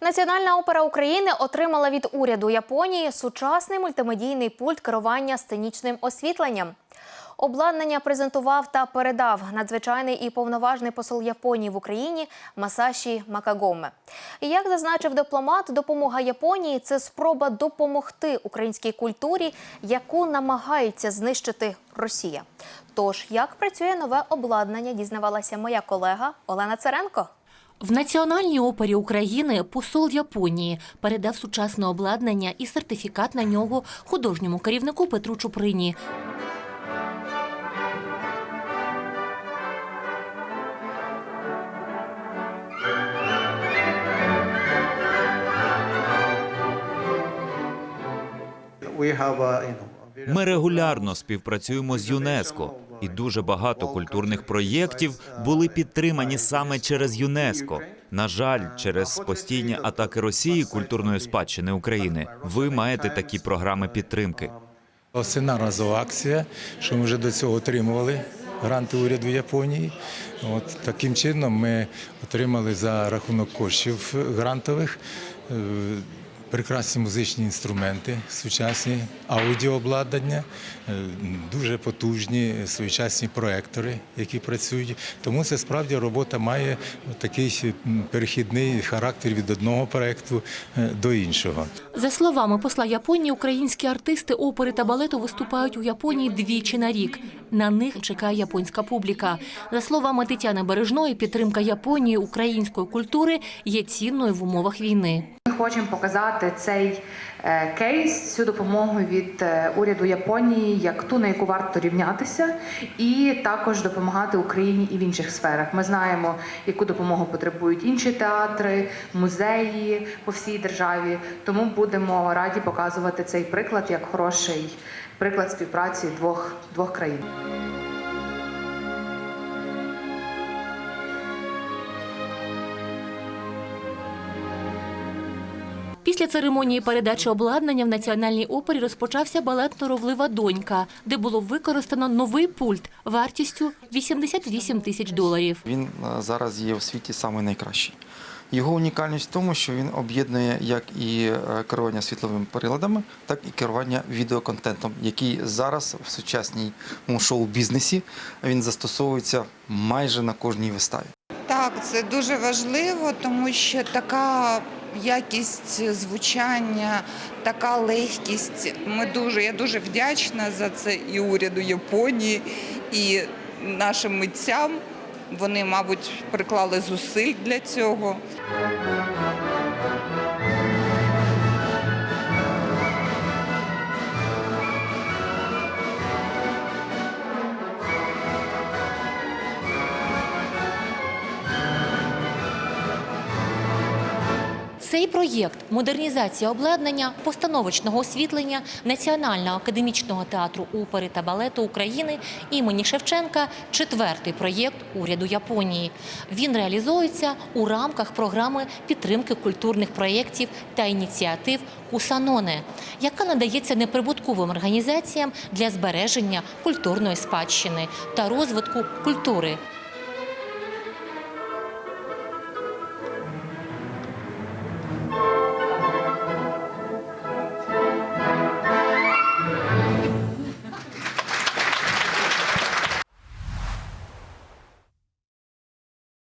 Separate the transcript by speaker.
Speaker 1: Національна опера України отримала від уряду Японії сучасний мультимедійний пульт керування сценічним освітленням. Обладнання презентував та передав надзвичайний і повноважний посол Японії в Україні Масаші Макагоме. Як зазначив дипломат, допомога Японії це спроба допомогти українській культурі, яку намагається знищити Росія. Тож, як працює нове обладнання, дізнавалася моя колега Олена Царенко.
Speaker 2: В Національній опері України посол Японії передав сучасне обладнання і сертифікат на нього художньому керівнику Петру Чуприні.
Speaker 3: Ми регулярно співпрацюємо з ЮНЕСКО, і дуже багато культурних проєктів були підтримані саме через ЮНЕСКО. На жаль, через постійні атаки Росії культурної спадщини України. Ви маєте такі програми підтримки.
Speaker 4: Осена разова акція, що ми вже до цього отримували гранти уряду Японії. От таким чином ми отримали за рахунок коштів грантових е, прекрасні музичні інструменти, сучасні аудіообладнання, е, дуже потужні сучасні проектори, які працюють. Тому це справді робота має такий перехідний характер від одного проекту е, до іншого.
Speaker 2: За словами посла Японії, українські артисти опери та балету виступають у Японії двічі на рік. На них чекає японська публіка. За словами Тетяни Бережної, підтримка Японії української культури є цінною в умовах війни.
Speaker 5: Хочемо показати цей е, кейс, цю допомогу від е, уряду Японії як ту, на яку варто рівнятися, і також допомагати Україні і в інших сферах. Ми знаємо, яку допомогу потребують інші театри, музеї по всій державі. Тому будемо раді показувати цей приклад як хороший приклад співпраці двох, двох країн.
Speaker 2: Після церемонії передачі обладнання в національній опері розпочався балет Норовлива донька, де було використано новий пульт вартістю 88 тисяч доларів.
Speaker 6: Він е, зараз є в світі самий найкращий. Його унікальність в тому, що він об'єднує як і е, керування світловими приладами, так і керування відеоконтентом, який зараз в сучасному шоу-бізнесі він застосовується майже на кожній виставі.
Speaker 7: Так, це дуже важливо, тому що така якість звучання, така легкість. Ми дуже, я дуже вдячна за це і уряду Японії, і нашим митцям. Вони, мабуть, приклали зусиль для цього.
Speaker 2: Цей проєкт модернізація обладнання, постановочного освітлення Національного академічного театру опери та балету України імені Шевченка четвертий проєкт уряду Японії. Він реалізується у рамках програми підтримки культурних проєктів та ініціатив Кусаноне, яка надається неприбутковим організаціям для збереження культурної спадщини та розвитку культури.